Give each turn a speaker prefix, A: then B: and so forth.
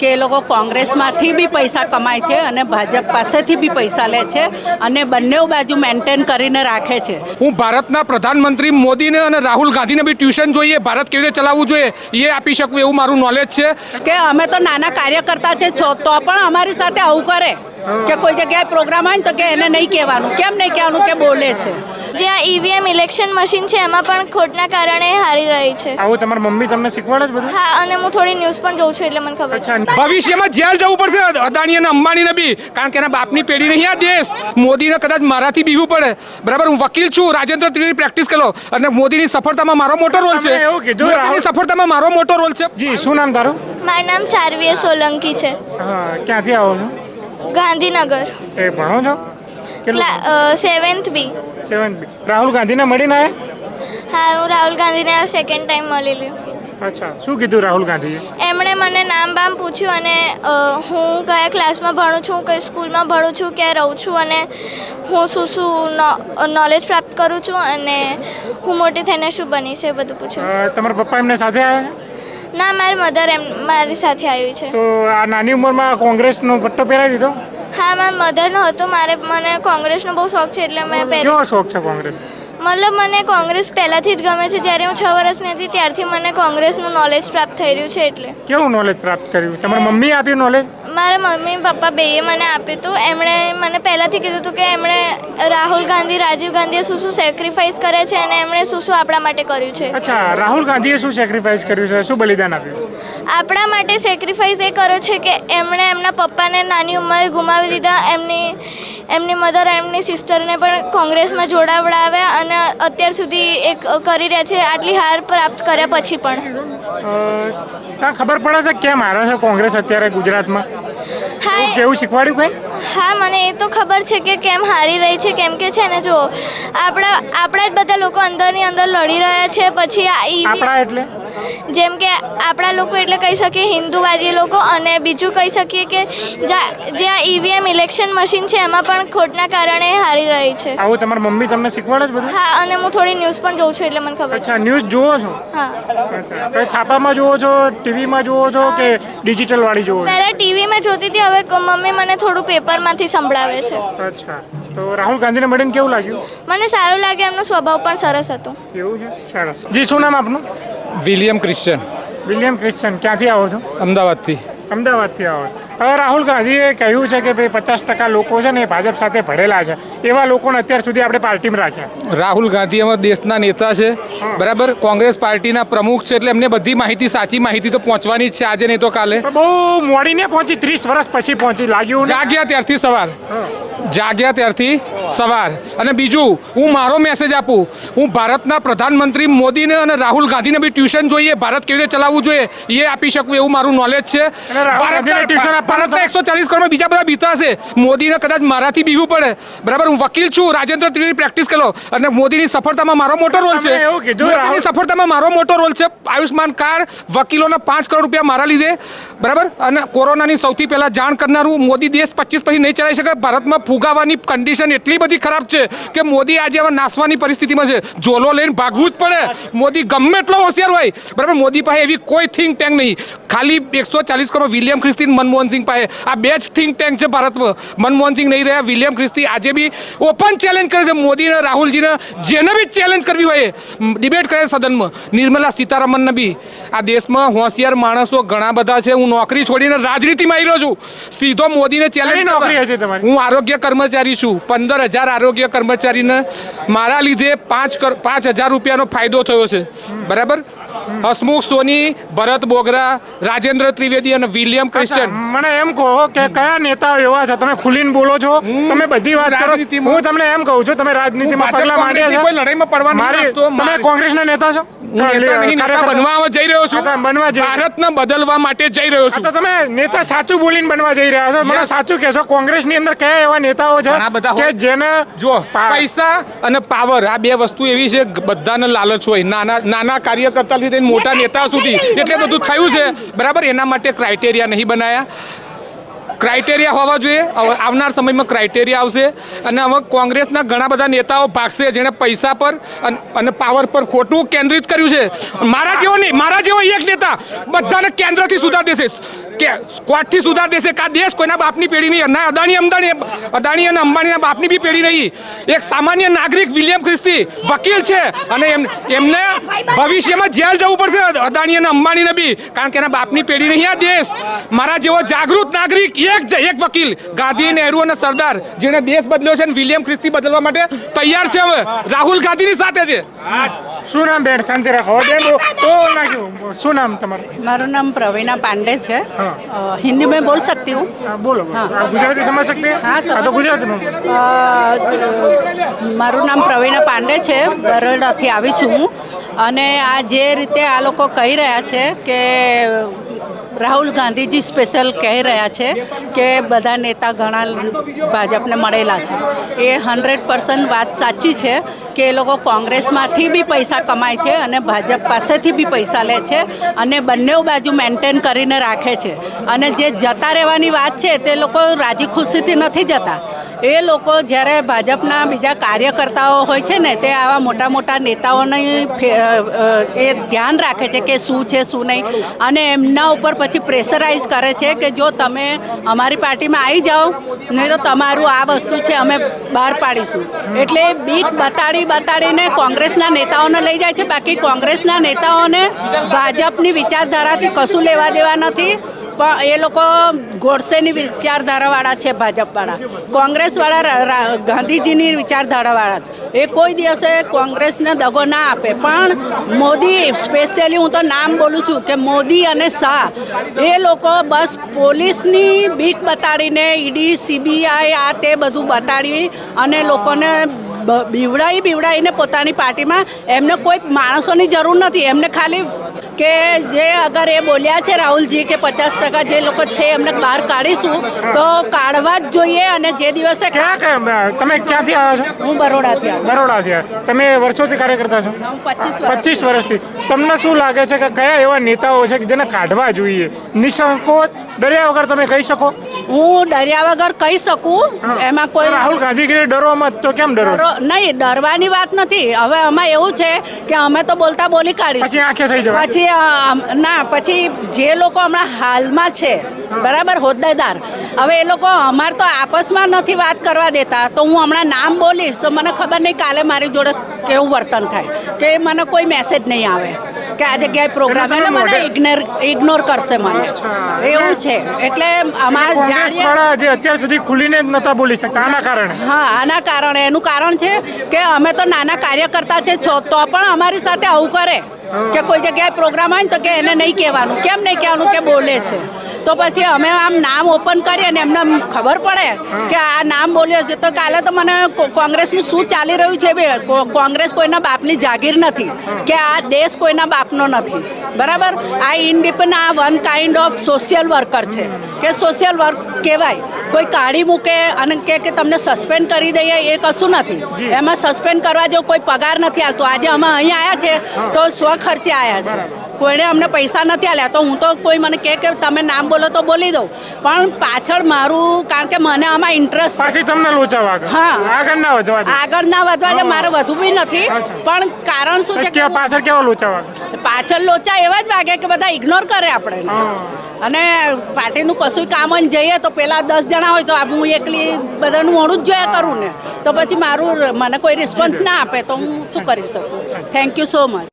A: કે એ લોકો કોંગ્રેસમાંથી બી પૈસા કમાય છે અને ભાજપ પાસેથી બી પૈસા લે છે અને બંને બાજુ મેન્ટેન કરીને રાખે છે.
B: હું ભારતના પ્રધાનમંત્રી મોદીને અને રાહુલ ગાંધીને બી ટ્યુશન જોઈએ ભારત કેવી રીતે ચલાવવું જોઈએ એ આપી શકું એવું મારું નોલેજ છે.
A: કે અમે તો નાના કાર્યકર્તા છે છો તો પણ અમારી સાથે આવું કરે. કે કોઈ જગ્યાએ પ્રોગ્રામ હોય ને તો કે એને નહીં કહેવાનું. કેમ નહીં કહેવાનું? કે બોલે છે.
C: જે આ ઈવીએમ ઇલેક્શન મશીન છે એમાં પણ ખોટના કારણે હારી રહી છે.
D: આવું તમારી મમ્મી તમને શીખવાડે છે બધું?
C: હા અને હું થોડી ન્યૂઝ પણ જોઉં છું એટલે મને ખબર છે.
B: ભવિષ્યમાં જેલ જવું પડશે અદાણી અને અંબાણીને બી કારણ કે એના બાપની પેઢી નહીં આ દેશ. મોદીને કદાચ મારાથી બીવું પડે. બરાબર હું વકીલ છું રાજેન્દ્ર ત્રિવેદી પ્રેક્ટિસ કરો. અને મોદીની સફળતામાં મારો મોટો રોલ છે.
D: તમે એવું કીધું,
B: મોદીની સફળતામાં મારો મોટો રોલ છે.
D: જી શું નામ તારું?
C: મારું નામ ચારવીએ સોલંકી છે.
D: હા ક્યાંથી આવો છો?
C: ગાંધીનગર.
D: એ ભણો છો?
C: Seventh B
D: seventh B Rahul ગાંધીને મળીને આવ્યા
C: હા હું રાહુલ ગાંધીને સેકન્ડ ટાઈમ મળેલી
D: અચ્છા શું કીધું રાહુલ ગાંધીએ?
C: એમણે મને નામ બામ પૂછ્યું અને હું કયા ક્લાસમાં ભણું છું કઈ સ્કૂલમાં ભણું છું ક્યાં રહું છું અને હું શું શું નોલેજ પ્રાપ્ત કરું છું અને હું મોટી થઈને શું બની છે એ બધું પૂછ્યું.
D: તમારા પપ્પા એમને સાથે આવ્યા?
C: ના મારી મધર એમ મારી સાથે આવી છે.
D: તો આ નાની ઉંમરમાં કોંગ્રેસનો પટ્ટો પહેરાવી દીધો?
C: હા મારા મધરનો હતો. મારે મને કોંગ્રેસનો બહુ શોખ છે એટલે મેં
D: કેવો શોખ છે કોંગ્રેસ?
C: મતલબ મને કોંગ્રેસ પહેલાંથી જ ગમે છે. જ્યારે હું છ વર્ષની હતી ત્યારથી મને કોંગ્રેસનું નોલેજ પ્રાપ્ત થઈ રહ્યું છે એટલે.
D: કેવું નોલેજ પ્રાપ્ત કર્યું? તમારી મમ્મી આપ્યું નોલેજ
C: મારા મમ્મી પપ્પા બેએ મને આપ્યું હતું એમણે મને પહેલાંથી કીધું હતું કે એમણે રાહુલ ગાંધી રાજીવ ગાંધીએ શું શું સેક્રિફાઈસ કરે છે અને એમણે શું શું આપણા માટે કર્યું છે.
D: અચ્છા રાહુલ ગાંધીએ શું સેક્રિફાઈસ કર્યું છે? શું બલિદાન આપ્યું?
C: આપણા માટે સેક્રિફાઈસ એ કર્યો છે કે એમણે એમના પપ્પાને નાની ઉંમરે ગુમાવી દીધા. એમની એમની મધર એમની સિસ્ટરને પણ કોંગ્રેસમાં જોડાવડાવ્યા અને અત્યાર સુધી એક કરી રહ્યા છે. આટલી હાર પ્રાપ્ત કર્યા પછી પણ.
D: ત્યાં ખબર પડે છે કેમ હારે છે કોંગ્રેસ અત્યારે ગુજરાતમાં?
C: હા
D: કેવું શીખવાડ્યું કઈ?
C: હા મને એ તો ખબર છે કે કેમ હારી રહી છે કેમ કે છે ને જો આપણા આપણા જ બધા લોકો અંદરની અંદર લડી રહ્યા છે પછી આ ઈવી
D: આપણા એટલે?
C: જેમ કે આપણા લોકો એટલે કહી શકીએ હિન્દુવાદી લોકો અને બીજું કહી શકીએ કે જ્યાં ઈવીએમ ઇલેક્શન મશીન છે એમાં પણ ખોટના કારણે હારી રહી છે.
D: આવું તમારી મમ્મી તમને શીખવાડે છે બધું?
C: હા અને હું થોડી ન્યૂઝ પણ જોઉં છું એટલે મને ખબર છે.
D: ન્યૂઝ જુઓ છો?
C: હા.
D: છાપામાં જુઓ છો ટીવીમાં જુઓ છો કે ડિજિટલ વાળી જુઓ
C: પહેલાં ટીવીમાં જોતી હતી હવે મમ્મી મને થોડું પેપરમાંથી સંભળાવે છે.
D: અચ્છા તો રાહુલ ગાંધીને મળીને કેવું લાગ્યું?
C: મને સારું લાગ્યું એમનો સ્વભાવ પણ સરસ હતો.
D: એવું છે? સરસ. જી શું નામ આપનું?
B: William Christian.
D: વિલિયમ ક્રિશ્ચન ક્યાંથી આવો છો?
B: અમદાવાદથી.
D: અમદાવાદથી આવો છો. હવે રાહુલ ગાંધીએ કહ્યું છે કે ભાઈ પચાસ ટકા લોકો છે ને એ ભાજપ સાથે ભળેલા છે. એવા લોકોને અત્યાર સુધી આપણે પાર્ટીમાં રાખ્યા.
B: રાહુલ ગાંધી અમારા દેશના નેતા છે. બરાબર? કોંગ્રેસ પાર્ટીના પ્રમુખ છે એટલે એમને બધી માહિતી સાચી માહિતી તો પહોંચવાની જ છે આજે નહીં તો કાલે.
D: બહુ મોડીને પહોંચી ત્રીસ વર્ષ પછી પહોંચી. લાગ્યું ને.
B: જાગ્યા ત્યારથી સવાર. જાગ્યા ત્યારથી સવાર. અને બીજું હું મારો મેસેજ આપું. હું ભારતના પ્રધાનમંત્રી મોદીને અને રાહુલ ગાંધીને બી ટ્યુશન જોઈએ ભારત કેવી રીતે ચલાવવું જોઈએ એ આપી શકું એવું મારું નોલેજ છે. ભારતના એકસો ચાલીસ કરોડ બીજા બધા બીતા હશે. મોદીને કદાચ મારાથી બીવું પડે. બરાબર હું વકીલ છું રાજેન્દ્ર ત્રિવેદી પ્રેક્ટિસ કરો. અને મોદીની સફળતામાં મારો મોટો રોલ છે. મોદીની સફળતામાં મારો મોટો રોલ છે. આયુષ્માન કાર્ડ વકીલોના પાંચ કરોડ રૂપિયા મારા લીધે. બરાબર? અને કોરોનાની સૌથી પહેલા જાણ કરનારું મોદી દેશ પચીસ પછી નહીં ચલાવી શકે. ભારતમાં ફુગાવાની કન્ડિશન એટલી બધી ખરાબ છે કે મોદી આજે હવે નાસવાની પરિસ્થિતિમાં છે. ઝોલો લઈને ભાગવું જ પડે. મોદી ગમે એટલો હોશિયાર હોય. બરાબર? મોદી પાસે એવી કોઈ થિંક ટેન્ક નહીં. ખાલી એકસો ચાલીસ કરોડ વિલિયમ ખ્રિસ્તી અને મનમોહન સિંહ પાસે. આ બે જ થિંક ટેન્ક છે ભારતમાં. મનમોહન સિંહ નહીં રહ્યા વિલિયમ ખ્રિસ્તી આજે બી ઓપન ચેલેન્જ કરે છે. મોદીને રાહુલજીને જેને બી ચેલેન્જ કરવી હોય ડિબેટ કરે સદનમાં. નિર્મલા સીતારામનને બી. આ દેશમાં હોશિયાર માણસો ઘણા બધા છે. હું નોકરી છોડીને રાજનીતિમાં આવી રહ્યો છું. સીધો મોદીને ચેલેન્જ
D: નોકરી હશે તમારી?
B: હું આરોગ્ય કર્મચારી છું. પંદર હજાર આરોગ્ય કર્મચારીને મારા લીધે પાંચ કર પાંચ હજાર રૂપિયાનો ફાયદો થયો છે. બરાબર? હસમુખ સોની ભરત બોગરા રાજેન્દ્ર ત્રિવેદી અને વિલિયમ ક્રિશ્ચન.
D: મને એમ કહો કે કયા નેતાઓ એવા છે? તમે ખુલીને બોલો છો. તમે બધી વાત કરો. હું તમને એમ કહું છું તમે રાજનીતિમાં પગલા માંડ્યા છો.
B: કોઈ લડાઈમાં પડવા નથી.
D: મારી તમે કોંગ્રેસના નેતા છો?
B: હું નેતા નહીં, નેતા
D: ખરેખર-
B: બનવા જઈ રહ્યો છું.
D: બનવા
B: ભારતને બદલવા માટે જઈ રહ્યો છું
D: તો તમે નેતા સાચું બોલીને બનવા જઈ રહ્યા છો. મને સાચું કહેશો કોંગ્રેસની અંદર કયા એવા નેતાઓ છે કે જેને
B: જો પૈસા અને પાવર આ બે વસ્તુ એવી છે બધાને લાલચ હોય. નાના નાના કાર્યકર્તાથી લઈને મોટા નેતા સુધી. એટલે બધું થયું છે. બરાબર? એના માટે ક્રાઇટેરિયા નહીં બનાયા. ક્રાઇટેરિયા હોવા જોઈએ. આવનાર સમયમાં ક્રાઇટેરિયા આવશે અને હવે કોંગ્રેસના ઘણા બધા નેતાઓ ભાગશે જેણે પૈસા પર અને પાવર પર ખોટું કેન્દ્રિત કર્યું છે. મારા જેવો નહીં, મારા જેવો એક નેતા બધાને કેન્દ્રથી સુધાર દેશે. કે સ્કોટથી સુધાર દેશે કે આ દેશ કોઈના બાપની પેઢી નહીં. ના અદાણી અમદાણી, અદાણી અને અંબાણીના બાપની બી પેઢી નહીં. એક સામાન્ય નાગરિક વિલિયમ ખ્રિસ્તી વકીલ છે અને એમ, એમને ભવિષ્યમાં જેલ જવું પડશે. અદાણી અને અંબાણીને બી. કારણ કે એના બાપની પેઢી નહીં આ દેશ. મારા જેવો જાગૃત નાગરિક એક જ, એક વકીલ. ગાંધી, નહેરુ અને સરદાર, જેણે દેશ બદલ્યો છે અને વિલિયમ ખ્રિસ્તી બદલવા માટે તૈયાર છે હવે. રાહુલ ગાંધીની સાથે છે.
D: શું નામ બેન? શાંતિ રાખો. બેન શું નામ તમારું?
A: મારું નામ પ્રવીણા પાંડે છે. હિન્દી
D: મેં બોલ શકતી
A: હું.
D: બોલો ગુજરાતી સમજ શકતી?
A: હા
D: સર તો
A: ગુજરાતી મારું નામ પ્રવીણા પાંડે છે. બરોડાથી આવી છું હું. અને આ જે રીતે આ લોકો કહી રહ્યા છે કે રાહુલ ગાંધીજી સ્પેશિયલ કહી રહ્યા છે કે બધા નેતા ઘણા ભાજપને મળેલા છે. એ હંડ્રેડ પર્સન્ટ વાત સાચી છે કે એ લોકો કોંગ્રેસમાંથી બી પૈસા કમાય છે અને ભાજપ પાસેથી બી પૈસા લે છે અને બંને બાજુ મેન્ટેન કરીને રાખે છે. અને જે જતા રહેવાની વાત છે તે લોકો રાજી ખુશીથી નથી જતા. એ લોકો જ્યારે ભાજપના બીજા કાર્યકર્તાઓ હોય છે ને, તે આવા મોટા મોટા નેતાઓની એ ધ્યાન રાખે છે કે શું છે, શું નહીં. અને એમના ઉપર પછી પ્રેશરાઇઝ કરે છે કે જો તમે અમારી પાર્ટીમાં આવી જાઓ, નહીં તો તમારું આ વસ્તુ છે અમે બહાર પાડીશું. એટલે બીક બતાડી બતાડીને કોંગ્રેસના નેતાઓને લઈ જાય છે. બાકી કોંગ્રેસના નેતાઓને ભાજપની વિચારધારાથી કશું લેવા દેવા નથી. પણ એ લોકો ગોડસેની વિચારધારાવાળા છે ભાજપવાળા. કોંગ્રેસવાળા ગાંધીજીની વિચારધારાવાળા છે. એ કોઈ દિવસે કોંગ્રેસને દગો ના આપે. પણ મોદી, સ્પેશિયલી હું તો નામ બોલું છું કે મોદી અને શાહ, એ લોકો બસ પોલીસની બીક બતાડીને ઈડી, સીબીઆઈ આ તે બધું બતાડી અને લોકોને બીવડાવી બીવડાવીને પોતાની પાર્ટીમાં એમને કોઈ માણસોની જરૂર નથી. એમને ખાલી કે જે અગર એ બોલ્યા છે રાહુલજી કે પચાસ ટકા જે લોકો છે એમને બહાર કાઢીશું તો કાઢવા જ જોઈએ અને જે દિવસે
D: તમે ક્યાંથી આવ્યા છો?
A: હું બરોડાથી
D: બરોડાથી તમે વર્ષોથી કાર્યકર્તા છો?
A: પચીસ
D: વર્ષથી. તમને શું લાગે છે કે કયા એવા નેતાઓ છે કે જેને કાઢવા જોઈએ? નિસંકોચ ડર્યા વગર તમે કહી શકો?
A: હું ડર્યા વગર કહી શકું? એમાં કોઈ
D: રાહુલ ગાંધી કે ડરો મત તો કેમ ડરો?
A: નહીં ડરવાની વાત નથી. હવે આમાં એવું છે કે અમે તો બોલતા બોલી
D: કાઢી આંખે થઈ જવાય.
A: પછી ના, પછી જે લોકો હમણાં હાલમાં છે, બરાબર, હોદ્દેદાર, હવે એ લોકો અમાર તો આપસમાં નથી વાત કરવા દેતા, તો હું હમણાં નામ બોલીશ, તો મને ખબર નહીં કાલે મારી જોડે કેવું વર્તન થાય, કે મને કોઈ મેસેજ નહીં આવે. કે આ જગ્યાએ પ્રોગ્રામ એટલે મને ઇગ્નોર ઇગ્નોર કરશે મને. એવું છે. એટલે અમારે
D: કોંગ્રેસ જે અત્યાર સુધી ખુલીને જ નતા બોલી શકતા. આના કારણે.
A: હા આના કારણે. એનું કારણ છે કે અમે તો નાના કાર્યકર્તા છે છો તો પણ અમારી સાથે આવું કરે. કે કોઈ જગ્યાએ પ્રોગ્રામ હોય ને તો કે એને નહીં કહેવાનું. કેમ નહીં કહેવાનું? કે બોલે છે. તો પછી અમે આમ નામ ઓપન કરીએ ને એમને ખબર પડે કે આ નામ બોલ્યો છે. તો કાલે તો મને કોંગ્રેસનું શું ચાલી રહ્યું છે બે કોંગ્રેસ કોઈના બાપની જાગીર નથી કે આ દેશ કોઈના બાપનો નથી. બરાબર? આ ઇન્ડિપેન્ડ આ one kind of social worker છે. કે સોશિયલ વર્ક કહેવાય. કોઈ કાઢી મૂકે અને કે કે તમને સસ્પેન્ડ કરી દઈએ એ કશું નથી. એમાં સસ્પેન્ડ કરવા જેવો કોઈ પગાર નથી આવતો. આજે અમે અહીં આવ્યા છે તો સ્વખર્ચે આવ્યા છે. કોઈને અમને પૈસા નથી આલ્યા. તો હું તો કોઈ મને કહે કે તમે નામ બોલો તો બોલી દઉં. પણ પાછળ મારું કારણ કે મને આમાં ઇન્ટરેસ્ટ
D: પાછી તમને લોચા વાગે
A: હા.
D: આગળ ના વધવા દે.
A: આગળ ના વધવા દે મારે વધુ બી નથી. પણ કારણ શું છે
D: કે પાછળ કેવો લોચા વાગે
A: પાછળ લોચા એવા જ વાગે કે બધા ઇગ્નોર કરે આપણે. અને પાર્ટીનું કશું કામ જ જઈએ તો પેલા દસ જણા હોય તો હું એકલી બધાનું મોડું જ જોયા કરું ને. તો પછી મારું મને કોઈ રિસ્પોન્સ ના આપે તો હું શું કરી શકું? Thank you so much